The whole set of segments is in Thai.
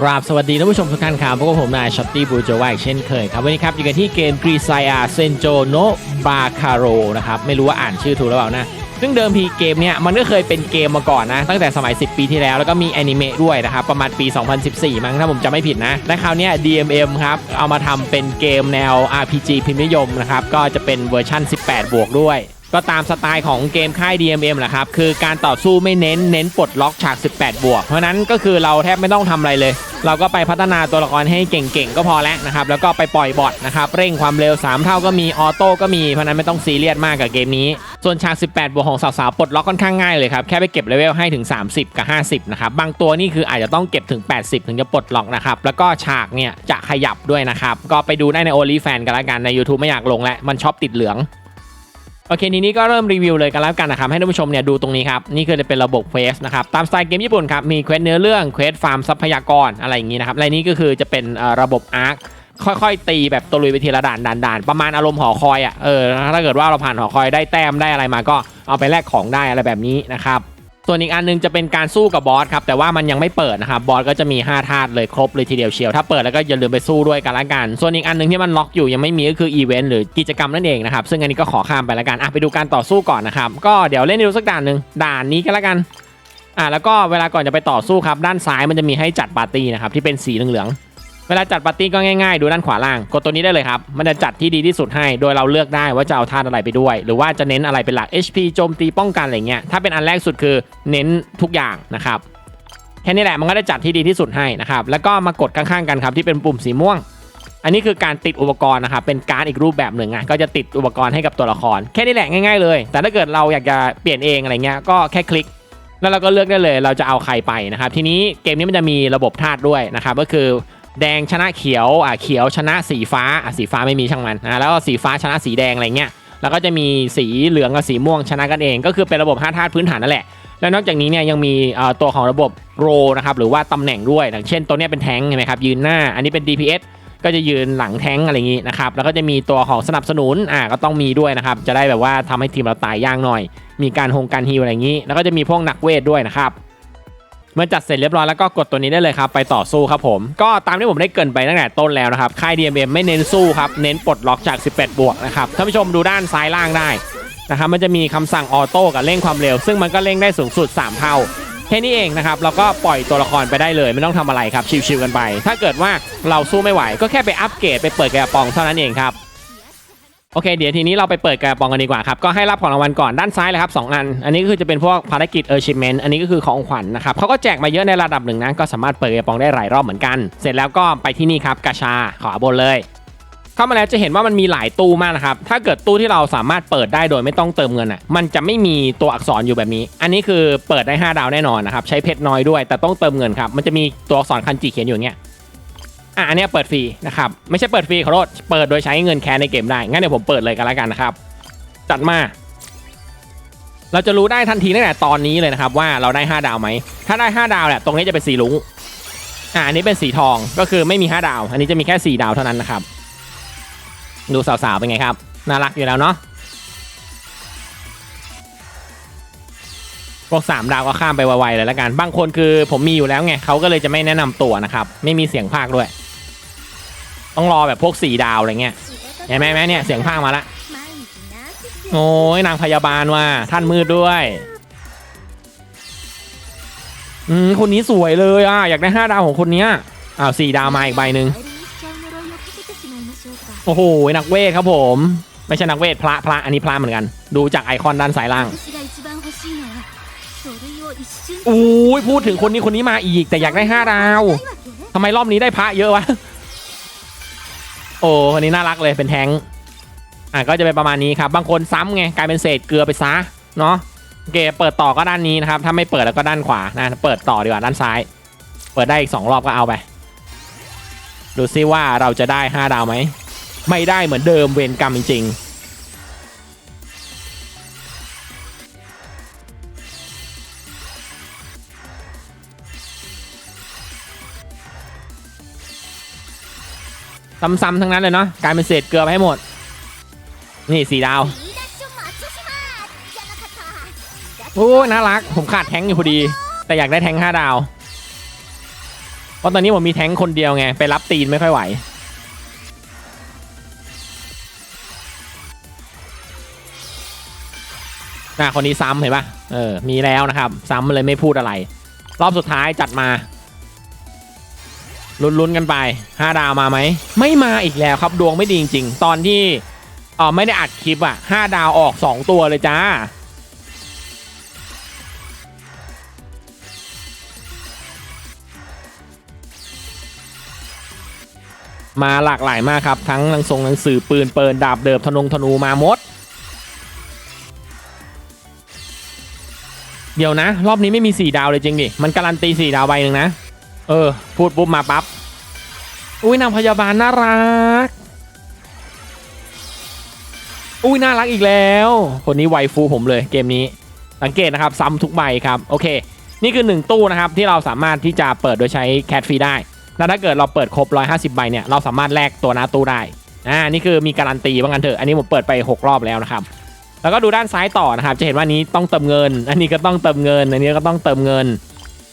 กราบสวัสดีท่านผู้ชมทุกท่านครับพบกับผมนายช็อตตี้บูโจวาอีกเช่นเคยครับ วันนี้ครับอยู่กันที่เกมกรีไซอาเซนโจโนบาคาโรนะครับ ไม่รู้ว่าอ่านชื่อถูกหรือเปล่านะ ซึ่งเดิมทีเกมเนี้ยมันก็เคยเป็นเกมมาก่อนนะ ตั้งแต่สมัย 10 ปีที่แล้ว แล้วก็มีแอนิเมะด้วยนะครับ ประมาณปี 2014 มั้งถ้าผมจำไม่ผิดนะ และคราวนี้ DMM ครับ เอามาทำเป็นเกมแนว RPG พิมพ์นิยมนะครับก็จะเป็นเวอร์ชั่น 18 บวกด้วย ก็ตามสไตล์ของเกมค่าย DMM แหละครับ คือการต่อสู้ไม่เน้นเน้นปลดล็อกฉาก 18 บวก เพราะนั้นก็คือเราแทบไม่ต้องทำอะไรเลย เราก็ไปพัฒนาตัวละครให้เก่งๆ ก็พอแล้วนะครับ แล้วก็ไปปล่อยบอทนะครับ เร่งความเร็ว 3 เท่าก็มี ออโต้ก็มี เพราะนั้นไม่ต้องซีเรียสมากกับเกมนี้ ส่วนฉาก 18 บวกของสาวๆ ปลดล็อกค่อนข้างง่ายเลยครับ แค่ไปเก็บเลเวลให้ถึง 30 กับ 50 นะครับ บางตัวนี่คืออาจจะต้องเก็บถึง 80 ถึงจะปลดล็อกนะครับ แล้วก็ฉากเนี่ยจะขยับด้วยนะครับ ก็ไปดูได้ใน OnlyFans กันละกันใน YouTube ไม่อยากลงแล้วมันชอบติดเหลือง โอเคทีนี้ก็เริ่มรีวิวเลยกันแล้วกันนะครับ ให้ท่านผู้ชมเนี่ยดูตรงนี้ครับ นี่คือจะเป็นระบบเควสนะครับ ตามสไตล์เกมญี่ปุ่นครับ มีเควสเนื้อเรื่องเควสฟาร์มทรัพยากรอะไรอย่างนี้นะครับและนี่ก็คือจะเป็นระบบอาร์คค่อยๆ ตีแบบตัวลุยไปทีละด่านด่านๆประมาณอารมณ์หอคอยอะเออถ้าเกิดว่าเราผ่านหอคอยได้แต้มได้อะไรมาก็เอาไปแลกของได้อะไรแบบนี้นะครับ ส่วนอีกอันหนึงจะเป็นการสู้กับบอสครับแต่ว่ามันยังไม่เปิดนะครับบอสก็จะมี 5 ธาตุเลยครบเลยทีเดียวเชียวถ้าเปิดแล้วก็อย่าลืมไปสู้ด้วยกันละกัน ส่วนอีกอันหนึงที่มันล็อกอยู่ยังไม่มีก็คืออีเวนต์หรือกิจกรรมนั่นเองนะครับซึ่งอันนี้ก็ขอข้ามไปละกันอะไปดูการต่อสู้ก่อนนะครับก็เดี๋ยวเล่นดูสักด่านหนึ่งด่านนี้ก็แล้วกันอะแล้วก็เวลาก่อนจะไปต่อสู้ครับด้านซ้ายมันจะมีให้จัดปาร์ตี้นะครับที่เป็นสีเหลืองๆ เวลาจัดปาร์ตี้ก็ง่ายๆ ดูด้านขวาล่างกดตัวนี้ได้เลยครับมันจะจัดที่ดีที่สุดให้ โดยเราเลือกได้ว่าจะเอาธาตุอะไรไปด้วย หรือว่าจะเน้นอะไรเป็นหลัก HP โจมตีป้องกันอะไรเงี้ยถ้าเป็นอันแรกสุดคือเน้นทุกอย่างนะครับแค่นี้แหละมันก็ได้จัดที่ดีที่สุดให้นะครับแล้วก็มากดข้างๆกันครับที่เป็นปุ่มสีม่วง อันนี้คือการติดอุปกรณ์นะครับเป็นการดอีกรูปแบบหนึ่งอะก็จะติดอุปกรณ์ให้กับตัวละคร แค่นี้แหละง่ายๆเลย แต่ถ้าเกิดเราอยากจะเปลี่ยนเองอะไรเงี้ยก็แค่คลิกแล้วเราก็เลือกได้เลยเราจะเอาใครไปนะครับทีนี้เกมนี้มันจะมีระบบธาตุด้วยนะครับก็คือ แดงชนะเขียวอะเขียวชนะสีฟ้าอะสีฟ้าไม่มีช่างมันนะแล้วก็สีฟ้าชนะสีแดงอะไรเงี้ยแล้วก็จะมีสีเหลืองกับสีม่วงชนะกันเอง ก็คือเป็นระบบ5ธาตุพื้นฐานนั่นแหละแล้วนอกจากนี้เนี่ยยังมีเอ่อตัวของระบบโรนะครับหรือว่าตำแหน่งด้วยอย่างเช่นตัวเนี้ยเป็นแทงใช่ไหมครับยืนหน้า อันนี้เป็น DPS ก็จะยืนหลังแทงอะไรอย่างงี้นะครับแล้วก็จะมีตัวของสนับสนุนอ่าก็ต้องมีด้วยนะครับจะได้แบบว่าทำให้ทีมเราตายยากหน่อย มีการฮงการฮิวอะไรอย่างงี้ แล้วก็จะมีพวกนักเวทด้วยนะครับ เมื่อจัดเสร็จเรียบร้อยแล้วก็กดตัวนี้ได้เลยครับไปต่อสู้ครับผม ก็ตามที่ผมได้เกินไปตั้งแต่ต้นแล้วนะครับค่าย DMM ไม่เน้นสู้ครับเน้นปลดล็อกจาก 18 บวกนะครับท่านผู้ชมดูด้านซ้ายล่างได้นะครับมันจะมีคำสั่งออโต้กับเร่งความเร็ว ซึ่งมันก็เร่งได้สูงสุด 3 เท่าแค่นี้เองนะครับเราก็ปล่อยตัวละครไปได้เลย ไม่ต้องทำอะไรครับชิวๆกันไป ถ้าเกิดว่าเราสู้ไม่ไหว ก็แค่ไปอัปเกรดไปเปิดกระป๋องเท่านั้นเองครับ โอเคเดี๋ยวทีนี้เราไปเปิดกระป๋องกันดีกว่าครับก็ให้รับของรางวัลก่อนด้านซ้ายเลยครับสองอัน อันนี้ก็คือจะเป็นพวกภารกิจเออร์ชิเมนต์อันนี้ก็คือของขวัญนะครับเขาก็แจกมาเยอะในระดับหนึ่งนะก็สามารถเปิดกระป๋องได้หลายรอบเหมือนกัน เสร็จแล้วก็ไปที่นี่ครับกาชาขวาบนเลยเข้ามาแล้วจะเห็นว่ามันมีหลายตู้มากนะครับ ถ้าเกิดตู้ที่เราสามารถเปิดได้โดยไม่ต้องเติมเงินอะ มันจะไม่มีตัวอักษรอยู่แบบนี้ อันนี้คือเปิดได้ 5 ดาวแน่นอนนะครับ ใช้เพชรน้อยด้วย แต่ต้องเติมเงินครับ มันจะมีตัวอักษรคันจิเขียนอยู่เงี้ย อะอันเนี้ยเปิดฟรีนะครับไม่ใช่เปิดฟรีขอโทษเปิดโดยใช้เงินแคในเกมได้งั้นเดี๋ยวผมเปิดเลยกันแล้วกันนะครับจัดมา เราจะรู้ได้ทันทีตั้งแต่ตอนนี้เลยนะครับ ว่าเราได้ 5 ดาวไหมถ้าได้ 5 ดาวเนี่ยตรงนี้จะเป็นสีลุงอะอันนี้เป็นสีทองก็คือไม่มี 5 ดาว อันนี้จะมีแค่ 4 ดาวเท่านั้นนะครับ ดูสาวๆเป็นไงครับน่ารักอยู่แล้วเนาะพวก3ดาวก็ข้ามไปไวๆเลยแล้วกัน บางคนคือผมมีอยู่แล้วไงเขาก็เลยจะไม่แนะนำตัวนะครับ ไม่มีเสียงภาคด้วย ต้องรอแบบพวก4ดาวอะไรเงี้ยเห็นไหมแม่เนี่ยเสียงภาคมาละโอ้ยนางพยาบาลว่ะท่านมืดด้วยอืมคนนี้สวยเลยอะอยากได้5ดาวของคนเนี้ยอ้าวสี่ดาวมาอีกใบหนึ่งโอ้โหนักเวทครับผม ไม่ใช่นักเวทพระพระอันนี้พระเหมือนกัน ดูจากไอคอนด้านซ้ายล่างโอ้ยพูดถึงคนนี้คนนี้มาอีก แต่อยากได้5ดาวทำไมรอบนี้ได้พระเยอะวะ โอ้คนนี้น่ารักเลยเป็นแทงอะก็จะเป็นประมาณนี้ครับบางคนซ้ำไงกลายเป็นเศษเกลือไปซะเนาะโอเคเปิดต่อก็ด้านนี้นะครับถ้าไม่เปิดแล้วก็ด้านขวานะเปิดต่อดีกว่าด้านซ้าย เปิดได้อีก 2 รอบก็เอาไปดูซิว่าเราจะได้ 5 ดาวไหมไม่ได้เหมือนเดิมเวรกรรมจริงๆ ซ้ำๆทั้งนั้นเลยเนาะกลายเป็นเศษเกลือไปให้หมด นี่สีดาวโอ้น่ารัก ผมขาดแทงอยู่พอดี แต่อยากได้แทงค์5ดาว เพราะตอนนี้ผมมีแท้งคนเดียวไง ไปรับตีนไม่ค่อยไหว น่ะคนนี้ซ้ำเห็นปะเออ มีแล้วนะครับ ซ้ำเลยไม่พูดอะไร รอบสุดท้ายจัดมา ลุ้นๆกันไป 5 ดาวมาไหม ไม่มาอีกแล้วครับดวงไม่ดีจริง ๆ ตอนที่เออไม่ได้อัดคลิปอะ 5 ดาวออก 2 ตัวเลยจ้า มาหลากหลายมากครับ ทั้งหนังทรงหนังสือปืนเปินดาบเดิมธนงธนูมาหมด เดี๋ยวนะ รอบนี้ไม่มี 4 ดาวเลยจริงดิ มันการันตี 4 ดาวใบหนึ่งนะ เออ พูดปุ๊บมาปั๊บอุ้ยนางพยาบาลน่ารัก อุ้ยน่ารักอีกแล้ว คนนี้ไวฟูผมเลยเกมนี้ สังเกตนะครับ ซ้ำทุกใบครับ โอเค นี่คือ 1 ตู้นะครับ ที่เราสามารถที่จะเปิดโดยใช้แคทฟรีได้แล้วถ้าเกิดเราเปิดครบ 150 ใบเนี่ย เราสามารถแลกตัวหน้าตู้ได้ อ่า นี่คือมีการันตีว่างั้นเถอะ อันนี้ผมเปิดไป 6 รอบแล้วนะครับ แล้วก็ดูด้านซ้ายต่อนะครับ จะเห็นว่านี้ต้องเติมเงิน อันนี้ก็ต้องเติมเงิน อันนี้ก็ต้องเติมเงิน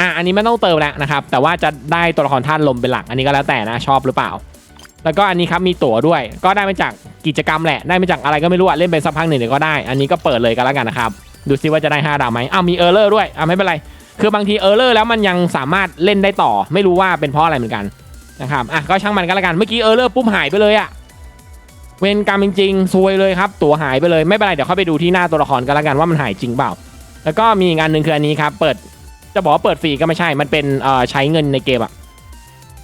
อะอันนี้ไม่ต้องเติมแล้วนะครับ แต่ว่าจะได้ตัวละครท่านลมเป็นหลัก อันนี้ก็แล้วแต่นะชอบหรือเปล่า แล้วก็อันนี้ครับมีตั๋วด้วย ก็ได้มาจากกิจกรรมแหละ ได้มาจากอะไรก็ไม่รู้อะเล่นไปสักพักหนึ่งเดี๋ยวก็ได้ อันนี้ก็เปิดเลยก็แล้วกันนะครับ ดูซิว่าจะได้5ดาวไหมอ้าวมีเออร์เลอร์ด้วยอะไม่เป็นไร คือบางทีเออร์เลอร์แล้วมันยังสามารถเล่นได้ต่อ ไม่รู้ว่าเป็นเพราะอะไรเหมือนกันนะครับ อะก็ช่างมันก็แล้วกัน เมื่อกี้เออร์เลอร์ปุ๊บหายไปเลยอะเวรกรรมจริงๆซวยเลยครับตั๋วหายไปเลยไม่เป็นไรเดี๋ยวเข้าไปดูที่หน้าตัวละครก็แล้วกันว่ามันหายจริงเปล่า แล้วก็มีอีกอันหนึ่งคืออันนี้ครับเปิด จะบอกว่าเปิดฟรีก็ไม่ใช่ มันเป็นใช้เงินในเกมอะ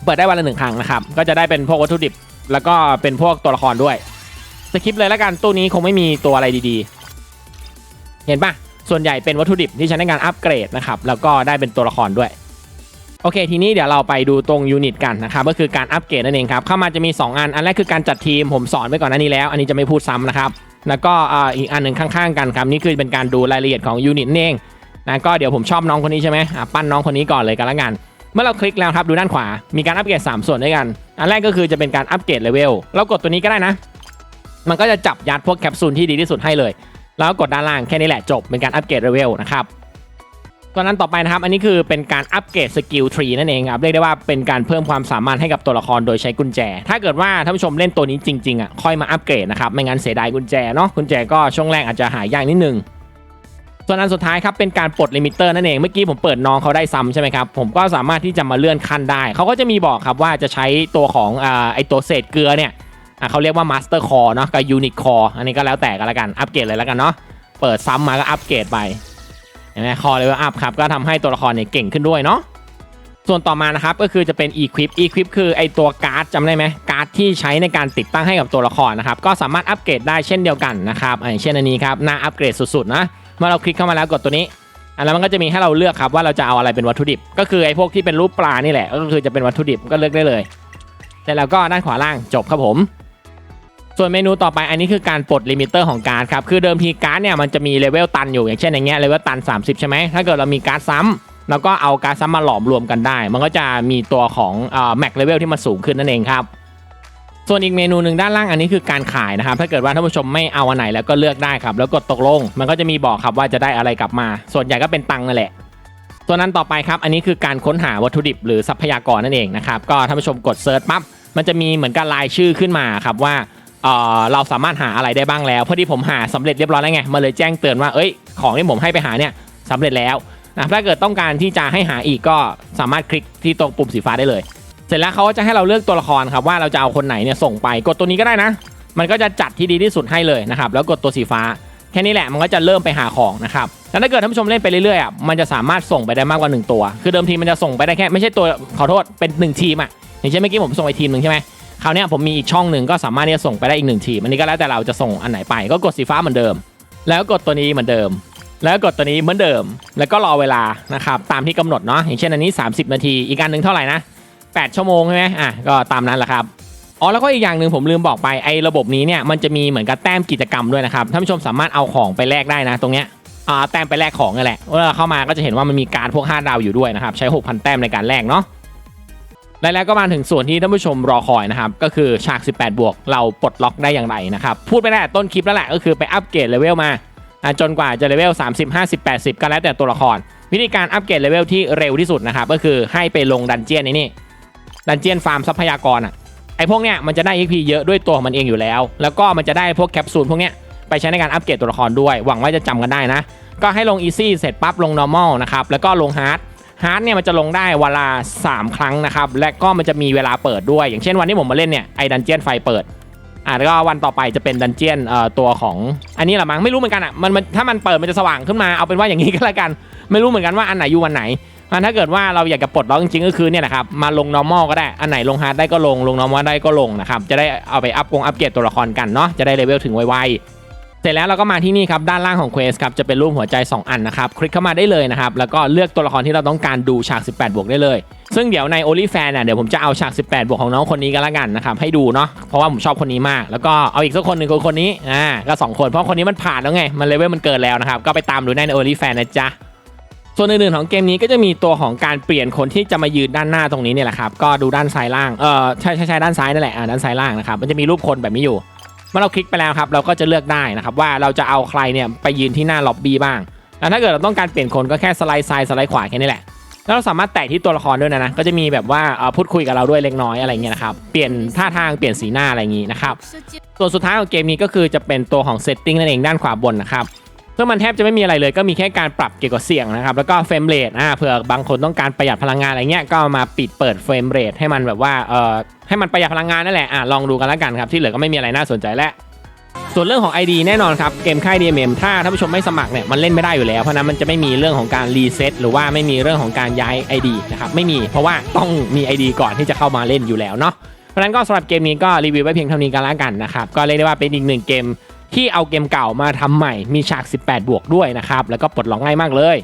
เปิดได้วันละหนึ่งครั้งนะครับ ก็จะได้เป็นพวกวัตถุดิบ แล้วก็เป็นพวกตัวละครด้วยสคริปเลยแล้วกันตู้นี้คงไม่มีตัวอะไรดีๆ เห็นปะส่วนใหญ่เป็นวัตถุดิบที่ใช้ในการอัปเกรดนะครับ แล้วก็ได้เป็นตัวละครด้วย โอเค ทีนี้เดี๋ยวเราไปดูตรงยูนิตกันนะครับ ก็คือการอัปเกรดนั่นเองครับ เข้ามาจะมี 2 อัน อันแรกคือการจัดทีม ผมสอนไปก่อนหน้านี้แล้ว อันนี้จะไม่พูดซ้ำนะครับ แล้วก็อีกอันหนึ่งข้างๆ กันครับ นี่คือเป็นการดูรายละเอียดของยูนิตเอง นะก็เดี๋ยวผมชอบน้องคนนี้ใช่ไหมอะปั้นน้องคนนี้ก่อนเลยกันละกัน เมื่อเราคลิกแล้วครับดูด้านขวา มีการอัปเกรด3 ส่วนด้วยกัน อันแรกก็คือจะเป็นการอัปเกรดเลเวล เรากดตัวนี้ก็ได้นะ มันก็จะจับยัดพวกแคปซูลที่ดีที่สุดให้เลย แล้วกดด้านล่างแค่นี้แหละจบเป็นการอัปเกรดเลเวลนะครับตัวนั้นต่อไปนะครับ อันนี้คือเป็นการอัปเกรดสกิลทรีนั่นเองครับ เรียกได้ว่าเป็นการเพิ่มความสามารถให้กับตัวละครโดยใช้กุญแจ ถ้าเกิดว่าท่านผู้ชมเล่นตัวนี้จริงๆอะค่อยมาอัปเกรดนะครับ ไม่งั้นเสียดายกุญแจเนาะ กุญแจก็ช่วงแรกอาจจะหายากนิดนึง ส่วนอันสุดท้ายครับเป็นการปลดลิมิเตอร์นั่นเองเมื่อกี้ผมเปิดน้องเขาได้ซ้ำใช่ไหมครับผมก็สามารถที่จะมาเลื่อนขั้นได้ เขาก็จะมีบอกครับว่าจะใช้ตัวของอ่าไอตัวเศษเกลือเนี่ยเขาเรียกว่ามาสเตอร์คอร์เนาะกับยูนิคอร์อันนี้ก็แล้วแต่กันละกันอัปเกรดเลยแล้วกันเนาะเปิดซ้ำมาก็อัปเกรดไปเห็นไหมคอเลเวลอัพครับก็ทำให้ตัวละครเนี่ยเก่งขึ้นด้วยเนาะส่วนต่อมานะครับก็คือจะเป็น Equip Equip คือไอตัวการ์ดจำได้ไหมการ์ดที่ใช้ในการติดตั้งให้กับตัวละครนะครับก็สามารถอัปเกรดได้เช่นเดียวกันนะครับอย่างเช่นอันนี้ครับหน้าอัปเกรดสุดๆนะ เมื่อเราคลิกเข้ามาแล้วกดตัวนี้อันแล้วมันก็จะมีให้เราเลือกครับว่าเราจะเอาอะไรเป็นวัตถุดิบ ก็คือไอ้พวกที่เป็นรูปปลานี่แหละก็คือจะเป็นวัตถุดิบก็เลือกได้เลยเสร็จแล้วก็ด้านขวาล่างจบครับผม ส่วนเมนูต่อไปอันนี้คือการปลดลิมิเตอร์ของการ์ดครับคือเดิมทีการ์ดเนี่ยมันจะมีเลเวลตันอยู่อย่างเช่นอย่างเงี้ยเลเวลตัน 30 ใช่ไหมถ้าเกิดเรามีการ์ดซ้ำแล้วก็เอาการ์ดซ้ำมาหลอมรวมกันได้ มันก็จะมีตัวของแม็กเลเวลที่มันสูงขึ้นนั่นเองครับ ส่วนอีกเมนูหนึ่งด้านล่างอันนี้คือการขายนะครับถ้าเกิดว่าท่านผู้ชมไม่เอาอันไหนแล้วก็เลือกได้ครับแล้วกดตกลง มันก็จะมีบอกครับว่าจะได้อะไรกลับมา ส่วนใหญ่ก็เป็นตังนั่นแหละส่วนนั้นต่อไปครับอันนี้คือการค้นหาวัตถุดิบหรือทรัพยากรนั่นเองนะครับก็ท่านผู้ชมกดเซิร์ชปั๊บมันจะมีเหมือนกับรายชื่อขึ้นมาครับว่าเเราสามารถหาอะไรได้บ้างแล้วพอดีผมหาสำเร็จเรียบร้อยแล้วไงมาเลยแจ้งเตือนว่าเอ้ยของที่ผมให้ไปหาเนี่ยสำเร็จแล้วนะถ้าเกิดต้องการที่จะให้หาอีกก็สามารถคลิกที่ตรงปุ่มสีฟ้าได้เลย เสร็จแล้วเขาก็จะให้เราเลือกตัวละครครับว่าเราจะเอาคนไหนเนี่ยส่งไป กดตัวนี้ก็ได้นะ มันก็จะจัดที่ดีที่สุดให้เลยนะครับแล้วกดตัวสีฟ้าแค่นี้แหละมันก็จะเริ่มไปหาของนะครับแล้วถ้าเกิดท่านผู้ชมเล่นไปเรื่อยๆอะมันจะสามารถส่งไปได้มากกว่าหนึ่งตัว คือเดิมทีมันจะส่งไปได้แค่ไม่ใช่ตัวขอโทษเป็นหนึ่งทีมอะอย่างเช่นเมื่อกี้ผมส่งไปทีมหนึ่งใช่ไหมคราวนี้ผมมีอีกช่องหนึ่งก็สามารถที่จะส่งไปได้อีกหนึ่งทีมอันนี้ก็แล้วแต่เราจะส่งอันไหนไป ก็กดสีฟ้าเหมือนเดิม แล้วกดตัวนี้เหมือนเดิม แล้วกดตัวนี้เหมือนเดิม แล้วก็รอเวลานะครับตามที่กำหนดเนาะอย่างเช่นอันนี้ 30 นาทีอีกอันหนึ่งเท่าไหร่นะ 8 ชั่วโมงใช่ไหมอะก็ตามนั้นแหละครับอ๋อแล้วก็อีกอย่างหนึ่งผมลืมบอกไปไอ้ระบบนี้เนี่ยมันจะมีเหมือนกับแต้มกิจกรรมด้วยนะครับท่านผู้ชมสามารถเอาของไปแลกได้นะตรงเนี้ยอ่าแต้มไปแลกของนั่นแหละเวลาเข้ามาก็จะเห็นว่ามันมีการพวก5ดาวอยู่ด้วยนะครับใช้ 6,000 แต้มในการแลกเนาะและแล้วก็มาถึงส่วนที่ท่านผู้ชมรอคอยนะครับก็คือฉาก 18 บวก เราปลดล็อกได้อย่างไรนะครับพูดไปได้วต้นคลิปแล้วแหละก็คือไปอัปเกรดเลเวลมาจนกว่าจะเลเวล30 50 80 ก็แล้วแต่ตัวละคร วิธีการอัปเกรดเลเวลที่เร็วที่สุดนะครับก็คือให้ไปลงดันเจียนนนี่ ดันเจียนฟาร์มทรัพยากรอะไอพวกเนี้ยมันจะได้ XP เยอะด้วยตัวของมันเองอยู่แล้ว แล้วก็มันจะได้พวกแคปซูลพวกเนี้ยไปใช้ในการอัปเกรดตัวละครด้วย หวังว่าจะจำกันได้นะ ก็ให้ลง Easy เสร็จปั๊บลง Normal นะครับ แล้วก็ลง Hard Hard เนี่ยมันจะลงได้เวลา 3 ครั้งนะครับ และก็มันจะมีเวลาเปิดด้วย อย่างเช่นวันที่ผมมาเล่นเนี่ยไอ้ดันเจียนไฟเปิดอะแล้วก็วันต่อไปจะเป็นดันเจียนเอ่อตัวของอันนี้แหละมั้งไม่รู้เหมือนกันอะมันมันถ้ามันเปิดมันจะสว่างขึ้นมาเอาเป็นว่าอย่างนี้ก็แล้วกัน ไม่รู้เหมือนกันว่าอันไหนอยู่วันไหน มันถ้าเกิดว่าเราอยากจะปลดล็อกจริงๆก็คือเนี่ยนะครับมาลง normal ก็ได้อันไหนลง hard ได้ก็ลงลง normal ได้ก็ลงนะครับจะได้เอาไปอัพกงอัพเกรดตัวละครกันเนาะจะได้เลเวลถึงไวๆเสร็จแล้วเราก็มาที่นี่ครับด้านล่างของเควสครับจะเป็นรูปหัวใจ 2 อันนะครับคลิกเข้ามาได้เลยนะครับแล้วก็เลือกตัวละครที่เราต้องการดูฉาก 18 บวกได้เลย ซึ่งเดี๋ยวใน o n l y f a n น่ะเดี๋ยวผมจะเอาฉาก 18 บวกของน้องคนนี้กันละกันนะครับให้ดูเนาะเพราะว่าผมชอบคนนี้มาก แล้วก็เอาอีกสักคนหนึ่งคือคนนี้อ่าก็สองคนเพราะคนนี้มันผ่านแล้วไงมันเลเวลมันเกินแล้วนะครับก็ไปตามดูได้ใน o n l y f a n นะจ๊ะ ส่วนอื่นๆของเกมนี้ก็จะมีตัวของการเปลี่ยนคนที่จะมายืนด้านหน้าตรงนี้เนี่ยแหละครับก็ดูด้านซ้ายล่างเออใช่ใช่ใช่ด้านซ้ายนั่นแหละอ่าด้านซ้ายล่างนะครับมันจะมีรูปคนแบบนี้อยู่ เมื่อเราคลิกไปแล้วครับเราก็จะเลือกได้นะครับว่าเราจะเอาใครเนี่ยไปยืนที่หน้าล็อบบี้บ้างแล้วถ้าเกิดเราต้องการเปลี่ยนคนก็แค่สไลด์ซ้ายสไลด์ขวาแค่นี้แหละแล้วเราสามารถแตะที่ตัวละครด้วยนะนะก็จะมีแบบว่าเออพูดคุยกับเราด้วยเล็กน้อยอะไรเงี้ยนะครับเปลี่ยนท่าทางเปลี่ยนสีหน้าอะไรอย่างงี้นะครับส่วนสุดท้ายของเกมนี้ก็คือจะเป็นตัวของเซตติ้งนั่นเองด้านขวาบนนะครับ ซึ่งมันแทบจะไม่มีอะไรเลยก็มีแค่การปรับเกี่ยวกับเสียงนะครับแล้วก็เฟรมเรทอ่าเผื่อบางคนต้องการประหยัดพลังงานอะไรเงี้ยก็มาปิดเปิดเฟรมเรทให้มันแบบว่าเอ่อให้มันประหยัดพลังงานนั่นแหละอ่าลองดูกันแล้วกันครับที่เหลือก็ไม่มีอะไรน่าสนใจแล้วส่วนเรื่องของ ID แน่นอนครับ เกมค่าย DMM ถ้าท่านผู้ชมไม่สมัครเนี่ยมันเล่นไม่ได้อยู่แล้ว เพราะนั้นมันจะไม่มีเรื่องของการรีเซ็ตหรือว่าไม่มีเรื่องของการย้าย ID นะครับไม่มีเพราะว่าต้องมี ID ก่อนที่จะเข้ามาเล่นอยู่แล้วเนาะเพราะฉะนั้นก็สำหรับเกมนี้ก็รีวิวไว้เพียงเท่านี้กันแล้วกันนะครับก็เรียกได้ว่าเป็นอีกหนึ่งเกม ที่เอาเกมเก่ามาทำใหม่มีฉาก 18 บวกด้วยนะครับแล้วก็ปลดล็อกง่ายมากเลย